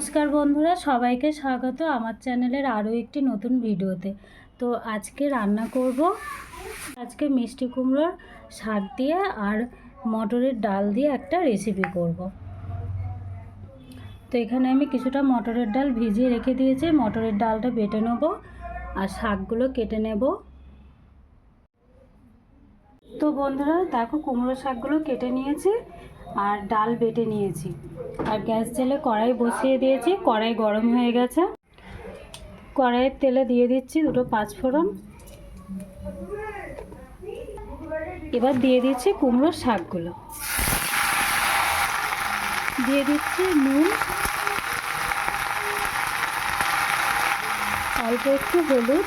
নমস্কার বন্ধুরা, সবাইকে স্বাগত আমার চ্যানেলের আরও একটি নতুন ভিডিওতে। তো আজকে রান্না করব আজকে মিষ্টি কুমড়োর শাক দিয়ে আর মটরের ডাল দিয়ে একটা রেসিপি করব। তো এখানে আমি কিছুটা মটরের ডাল ভিজিয়ে রেখে দিয়েছি, মটরের ডালটা বেটে নেব আর শাকগুলো কেটে নেব। তো বন্ধুরা, দেখো কুমড়ো শাকগুলো কেটে নিয়েছি আর ডাল বেটে নিয়েছি। আর গ্যাস জেলে কড়াই বসিয়ে দিয়েছি, কড়াই গরম হয়ে গেছে। কড়াইয়ের তেলে দিয়ে দিচ্ছি দুটো পাঁচফোড়ন। এবার দিয়ে দিচ্ছি কুমড়োর শাকগুলো। দিয়ে দিচ্ছি নুন। অল্প একটু হলুদ।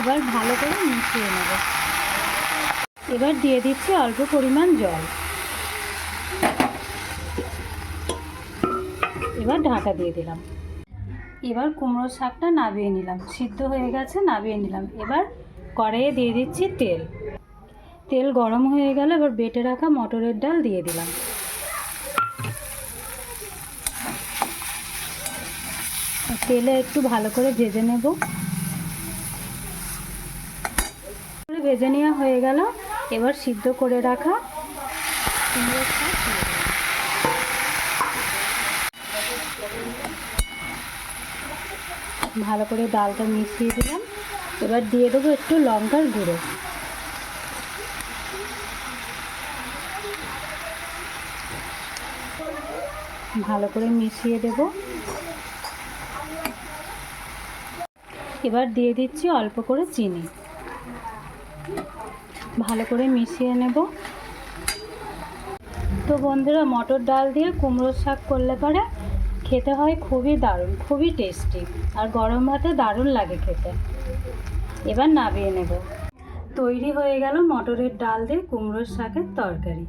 এবার ভালো করে মিশিয়ে নেব। এবার দিয়ে দিচ্ছি অল্প পরিমাণ জল। এবার ঢাকা দিয়ে দিলাম। এবার কুমড়োর শাকটা নাবিয়ে নিলাম। সিদ্ধ হয়ে গেছে, নাবিয়ে নিলাম। এবার কড়াইয়ে দিয়ে দিচ্ছি তেল। তেল গরম হয়ে গেলে, এবার বেটে রাখা মটরের ডাল দিয়ে দিলাম। তেলে একটু ভালো করে ভেজে নেব। ভেজে নেওয়া হয়ে গেল। এবার সিদ্ধ করে রাখা। ভালো করে ডালটা মিশিয়ে দিলাম। এবার দিয়ে দেবো একটু লঙ্কার গুঁড়ো। ভালো করে মিশিয়ে দেব। এবার দিয়ে দিচ্ছি অল্প করে চিনি। ভালো করে মিশিয়ে নেব। তো বন্ধুরা, মটর ডাল দিয়ে কুমড়োর শাক করলে পরে খেতে হয় খুবই দারুণ, খুবই টেস্টি আর গরম ভাতে দারুণ লাগে খেতে। এবার নাবিয়ে নেব। তৈরি হয়ে গেল মটরের ডাল দিয়ে কুমড়োর শাকের তরকারি।